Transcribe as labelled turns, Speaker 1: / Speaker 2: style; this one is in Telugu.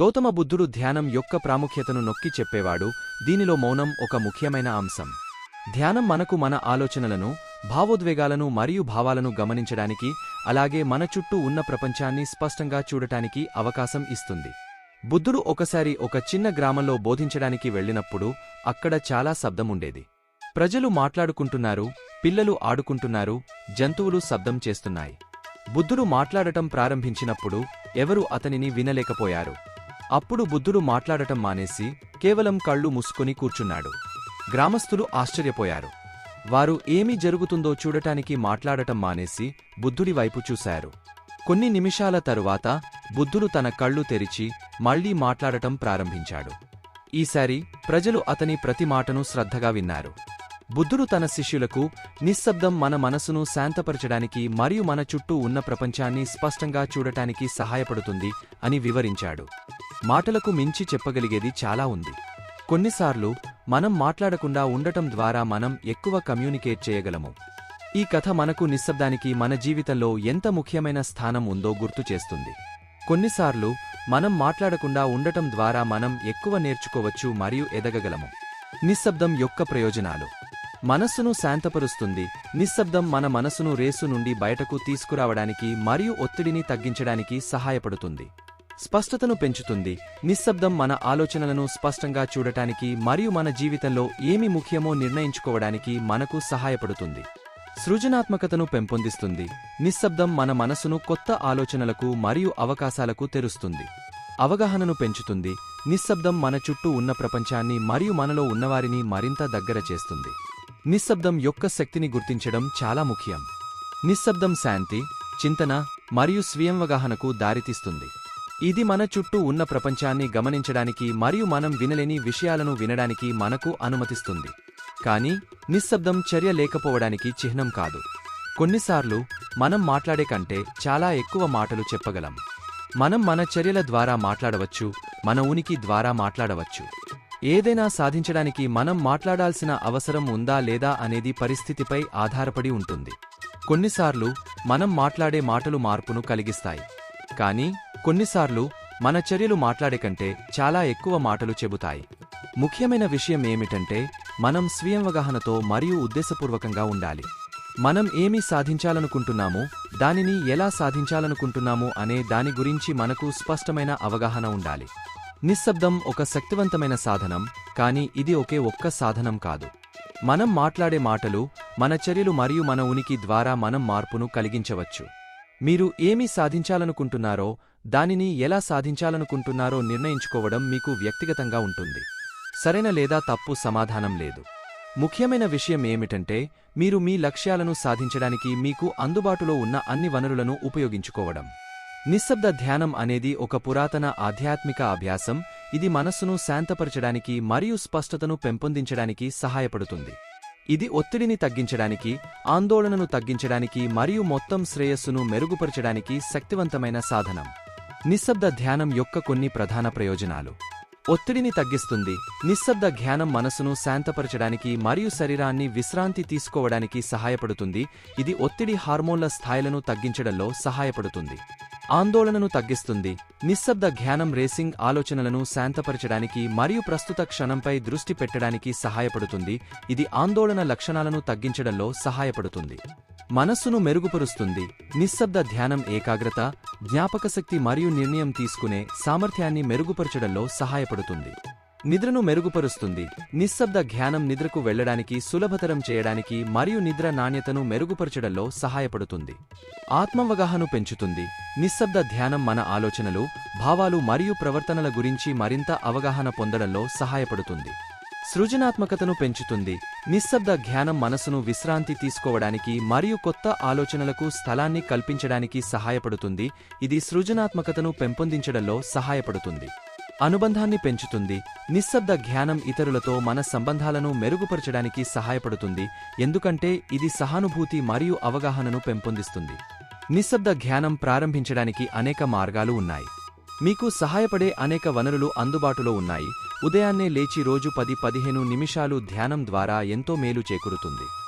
Speaker 1: గౌతమ బుద్ధుడు ధ్యానం యొక్క ప్రాముఖ్యతను నొక్కి చెప్పేవాడు దీనిలో మౌనం ఒక ముఖ్యమైన అంశం. ధ్యానం మనకు మన ఆలోచనలను భావోద్వేగాలను మరియు భావాలను గమనించడానికి అలాగే మన చుట్టూ ఉన్న ప్రపంచాన్ని స్పష్టంగా చూడటానికి అవకాశం ఇస్తుంది. బుద్ధుడు ఒకసారి ఒక చిన్న గ్రామంలో బోధించడానికి వెళ్ళినప్పుడు అక్కడ చాలా శబ్దం ఉండేది ప్రజలు మాట్లాడుకుంటున్నారు పిల్లలు ఆడుకుంటున్నారు జంతువులు శబ్దం చేస్తున్నాయి. బుద్ధుడు మాట్లాడటం ప్రారంభించినప్పుడు ఎవరూ అతనిని వినలేకపోయారు. అప్పుడు బుద్ధుడు మాట్లాడటం మానేసి కేవలం కళ్ళు మూసుకొని కూర్చున్నాడు. గ్రామస్థులు ఆశ్చర్యపోయారు. వారు ఏమి జరుగుతుందో చూడటానికి మాట్లాడటం మానేసి బుద్ధుడి వైపు చూశారు. కొన్ని నిమిషాల తరువాత బుద్ధుడు తన కళ్ళు తెరిచి మళ్ళీ మాట్లాడటం ప్రారంభించాడు. ఈసారి ప్రజలు అతని ప్రతి మాటను శ్రద్ధగా విన్నారు. బుద్ధుడు తన శిష్యులకు నిశ్శబ్దం మన మనసును శాంతపరచడానికి మరియు మన చుట్టూ ఉన్న ప్రపంచాన్ని స్పష్టంగా చూడటానికి సహాయపడుతుంది అని వివరించాడు. మాటలకు మించి చెప్పగలిగేది చాలా ఉంది. కొన్నిసార్లు మనం మాట్లాడకుండా ఉండటం ద్వారా మనం ఎక్కువ కమ్యూనికేట్ చేయగలము. ఈ కథ మనకు నిశ్శబ్దానికి మన జీవితంలో ఎంత ముఖ్యమైన స్థానం ఉందో గుర్తు చేస్తుంది. కొన్నిసార్లు మనం మాట్లాడకుండా ఉండటం ద్వారా మనం ఎక్కువ నేర్చుకోవచ్చు మరియు ఎదగగలము. నిశ్శబ్దం యొక్క ప్రయోజనాలు. మనస్సును శాంతపరుస్తుంది. నిశ్శబ్దం మన మనసును రేసు నుండి బయటకు తీసుకురావడానికి మరియు ఒత్తిడిని తగ్గించడానికి సహాయపడుతుంది. స్పష్టతను పెంచుతుంది. నిశ్శబ్దం మన ఆలోచనలను స్పష్టంగా చూడటానికి మరియు మన జీవితంలో ఏమి ముఖ్యమో నిర్ణయించుకోవడానికి మనకు సహాయపడుతుంది. సృజనాత్మకతను పెంపొందిస్తుంది. నిశ్శబ్దం మన మనసును కొత్త ఆలోచనలకు మరియు అవకాశాలకు తెరుస్తుంది. అవగాహనను పెంచుతుంది. నిశ్శబ్దం మన చుట్టూ ఉన్న ప్రపంచాన్ని మరియు మనలో ఉన్నవారిని మరింత దగ్గర చేస్తుంది. నిశ్శబ్దం యొక్క శక్తిని గుర్తించడం చాలా ముఖ్యం. నిశ్శబ్దం శాంతి చింతన మరియు స్వయంవగాహనకు దారితీస్తుంది. ఇది మన చుట్టూ ఉన్న ప్రపంచాన్ని గమనించడానికి మరియు మనం వినలేని విషయాలను వినడానికి మనకు అనుమతిస్తుంది. కానీ నిశ్శబ్దం చర్య లేకపోవడానికి చిహ్నం కాదు. కొన్నిసార్లు మనం మాట్లాడే కంటే చాలా ఎక్కువ మాటలు చెప్పగలం. మనం మన చర్యల ద్వారా మాట్లాడవచ్చు మన ఉనికి ద్వారా మాట్లాడవచ్చు. ఏదైనా సాధించడానికి మనం మాట్లాడాల్సిన అవసరం ఉందా లేదా అనేది పరిస్థితిపై ఆధారపడి ఉంటుంది. కొన్నిసార్లు మనం మాట్లాడే మాటలు మార్పును కలిగిస్తాయి. కానీ కొన్నిసార్లు మన చర్యలు మాట్లాడే కంటే చాలా ఎక్కువ మాటలు చెబుతాయి. ముఖ్యమైన విషయం ఏమిటంటే మనం స్వయంవగాహనతో మరియు ఉద్దేశపూర్వకంగా ఉండాలి. మనం ఏమి సాధించాలనుకుంటున్నామో దానిని ఎలా సాధించాలనుకుంటున్నామో అనే దాని గురించి మనకు స్పష్టమైన అవగాహన ఉండాలి. నిశ్శబ్దం ఒక శక్తివంతమైన సాధనం కానీ ఇది ఒకే ఒక్క సాధనం కాదు. మనం మాట్లాడే మాటలు మన చర్యలు మరియు మన ఉనికి ద్వారా మనం మార్పును కలిగించవచ్చు. మీరు ఏమి సాధించాలనుకుంటున్నారో దానిని ఎలా సాధించాలనుకుంటున్నారో నిర్ణయించుకోవడం మీకు వ్యక్తిగతంగా ఉంటుంది. సరైన లేదా తప్పు సమాధానం లేదు. ముఖ్యమైన విషయం ఏమిటంటే మీరు మీ లక్ష్యాలను సాధించడానికి మీకు అందుబాటులో ఉన్న అన్ని వనరులను ఉపయోగించుకోవడం. నిశ్శబ్ద ధ్యానం అనేది ఒక పురాతన ఆధ్యాత్మిక అభ్యాసం. ఇది మనస్సును శాంతపరచడానికి మరియు స్పష్టతను పెంపొందించడానికి సహాయపడుతుంది. ఇది ఒత్తిడిని తగ్గించడానికి ఆందోళనను తగ్గించడానికి మరియు మొత్తం శ్రేయస్సును మెరుగుపరచడానికి శక్తివంతమైన సాధనం. నిశ్శబ్ద ధ్యానం యొక్క కొన్ని ప్రధాన ప్రయోజనాలు. ఒత్తిడిని తగ్గిస్తుంది. నిశ్శబ్ద ధ్యానం మనసును శాంతపరచడానికి మరియు శరీరాన్ని విశ్రాంతి తీసుకోవడానికి సహాయపడుతుంది. ఇది ఒత్తిడి హార్మోన్ల స్థాయిలను తగ్గించడంలో సహాయపడుతుంది. ఆందోళనను తగ్గిస్తుంది. నిశ్శబ్ద ధ్యానం రేసింగ్ ఆలోచనలను శాంతపరచడానికి మరియు ప్రస్తుత క్షణంపై దృష్టి పెట్టడానికి సహాయపడుతుంది. ఇది ఆందోళన లక్షణాలను తగ్గించడంలో సహాయపడుతుంది. మనస్సును మెరుగుపరుస్తుంది. నిశ్శబ్ద ధ్యానం ఏకాగ్రత జ్ఞాపకశక్తి మరియు నిర్ణయం తీసుకునే సామర్థ్యాన్ని మెరుగుపరచడంలో సహాయపడుతుంది. నిద్రను మెరుగుపరుస్తుంది. నిశ్శబ్ద ధ్యానం నిద్రకు వెళ్ళడానికి సులభతరం చేయడానికి మరియు నిద్ర నాణ్యతను మెరుగుపరచడంలో సహాయపడుతుంది. ఆత్మవగాహను పెంచుతుంది. నిశ్శబ్ద ధ్యానం మన ఆలోచనలు భావాలు మరియు ప్రవర్తనల గురించి మరింత అవగాహన పొందడంలో సహాయపడుతుంది. సృజనాత్మకతను పెంచుతుంది. నిశ్శబ్ద ధ్యానం మనసును విశ్రాంతి తీసుకోవడానికి మరియు కొత్త ఆలోచనలకు స్థలాన్ని కల్పించడానికి సహాయపడుతుంది. ఇది సృజనాత్మకతను పెంపొందించడంలో సహాయపడుతుంది. అనుబంధాన్ని పెంచుతుంది. నిశ్శబ్ద ధ్యానం ఇతరులతో మన సంబంధాలను మెరుగుపరచడానికి సహాయపడుతుంది. ఎందుకంటే ఇది సహానుభూతి మరియు అవగాహనను పెంపొందిస్తుంది. నిశ్శబ్ద ధ్యానం ప్రారంభించడానికి అనేక మార్గాలు ఉన్నాయి. మీకు సహాయపడే అనేక వనరులు అందుబాటులో ఉన్నాయి. ఉదయాన్నే లేచి రోజు పది పదిహేను నిమిషాలు ధ్యానం ద్వారా ఎంతో మేలు చేకూరుతుంది.